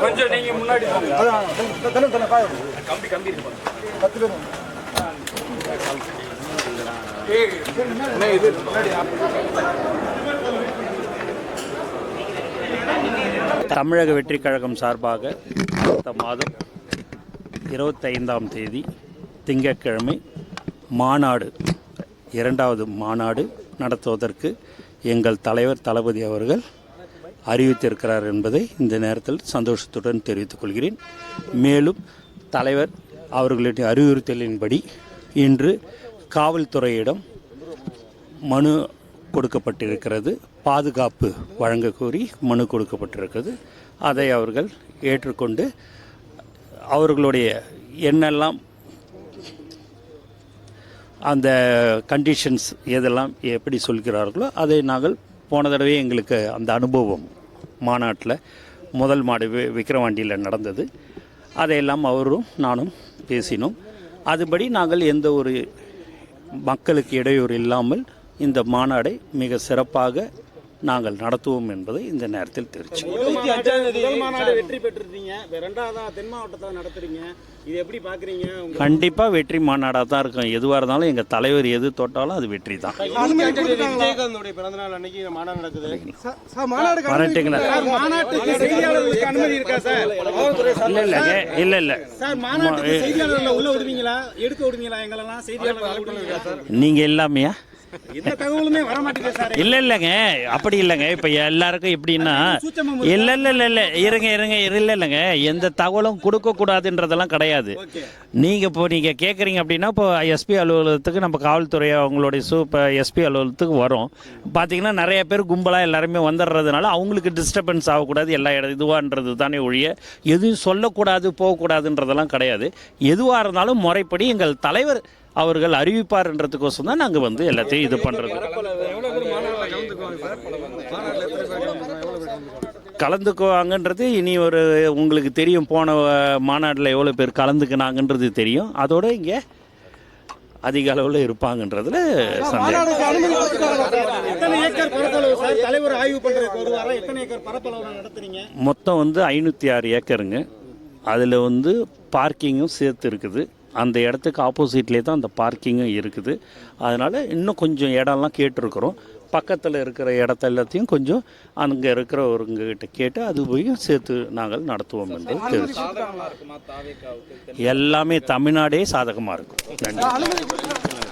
கொஞ்சம் நீங்க முன்னாடி கம்பி கம்பி இருக்கு பத்து பேர் வாங்க. இது முன்னாடி தமிழக வெற்றி கழகம் சார்பாக அடுத்த மாதம் இருபத்தைந்தாம் தேதி திங்கட்கிழமை மாநாடு இரண்டாவது மாநாடு நடத்துவதற்கு எங்கள் தலைவர் தளபதி அவர்கள் அறிவித்திருக்கிறார் என்பதை இந்த நேரத்தில் சந்தோஷத்துடன் தெரிவித்துக் கொள்கிறேன். மேலும் தலைவர் அவர்களின் அறிவுறுத்தலின்படி இன்று காவல்துறையிடம் மனு கொடுக்கப்பட்டிருக்கிறது. பாதுகாப்பு வழங்க கோரி மனு கொடுக்கப்பட்டிருக்கிறது. அதை அவர்கள் ஏற்றுக்கொண்டு அவர்களுடைய என்னெல்லாம் அந்த கண்டிஷன்ஸ் எதெல்லாம் எப்படி சொல்கிறார்களோ அதை நாங்கள் போன தடவை எங்களுக்கு அந்த அனுபவம் மாநாட்டில் முதல் மாடு விக்ரவாண்டியில் விக்கிரவாண்டியில் நடந்தது. அதையெல்லாம் அவரும் நானும் பேசினோம். அதுபடி நாங்கள் எந்த ஒரு மக்களுக்கு இடையூறு இல்லாமல் இந்த மாநாடை மிக சிறப்பாக நாங்கள் நடத்துவோம் என்பதை இந்த நேரத்தில் உங்க கண்டிப்பாக வெற்றி மாநாடாக தான் இருக்கும். எதுவாக இருந்தாலும் எங்கள் தலைவர் எது தொட்டாலும் அது வெற்றி தான். வரட்டுங்களா? சார் மாநாட்டுக்கு செய்தியாளர்களுக்கு அனுமதி இருக்கா சார்? இல்லை இல்லை இல்லை சார் மாநாட்டுக்கு செய்தியாளர்களை உள்ள விடுவீங்களா எடுக்க விடுவீங்களா? எங்களெல்லாம் செய்தியாளர்கள் விடுவீங்களா சார் நீங்கள் எல்லாமையா எந்த தகவலுமே வர மாட்டேங்குது சார். இல்லை இல்லைங்க. அப்படி இல்லைங்க. இப்போ எல்லாருக்கும் எப்படின்னா இல்லை இல்லை இல்லை இல்லை. இருங்க இருங்க இல்லை இல்லைங்க. எந்த தகவலும் கொடுக்கக்கூடாதுன்றதெல்லாம் கிடையாது. ஓகே. நீங்கள் இப்போ நீங்கள் கேட்குறீங்க அப்படின்னா இப்போ எஸ்பி அலுவலகத்துக்கு நம்ம காவல்துறை அவங்களுடைய சூ இப்போ எஸ்பி அலுவலகத்துக்கு வரும். பார்த்தீங்கன்னா நிறைய பேர் கும்பலாக எல்லாருமே வந்துடுறதுனால அவங்களுக்கு டிஸ்டர்பன்ஸ் ஆகக்கூடாது எல்லா இடம் இதுவான்றது தானே ஒழிய எதுவும் சொல்லக்கூடாது போகக்கூடாதுன்றதெல்லாம் கிடையாது. எதுவாக இருந்தாலும் முறைப்படி எங்கள் தலைவர் அவர்கள் அறிவிப்பார்ன்றதுக்கோசம் தான் நாங்கள் வந்து எல்லாத்தையும் இது பண்ணுறது கலந்துக்குவாங்கன்றது இனி ஒரு உங்களுக்கு தெரியும் போன மாநாட்டில் எவ்வளோ பேர் கலந்துக்கினாங்கன்றது தெரியும். அதோட இங்கே அதிக அளவில் இருப்பாங்கன்றதுல மொத்தம் வந்து ஐநூற்றி ஆறு ஏக்கருங்க. அதில் வந்து பார்க்கிங்கும் சேர்த்து இருக்குது. அந்த இடத்துக்கு ஆப்போசிட்லேயே தான் அந்த பார்க்கிங்கும் இருக்குது. அதனால் இன்னும் கொஞ்சம் இடம்லாம் கேட்டிருக்கிறோம். பக்கத்தில் இருக்கிற இடத்த எல்லாத்தையும் கொஞ்சம் அங்கே இருக்கிறவங்ககிட்ட கேட்டு அது போய் சேர்த்து நாங்கள் நடத்துவோம் என்று தெரிவிச்சு எல்லாமே தமிழ்நாடே சாதகமாக இருக்கும். நன்றி?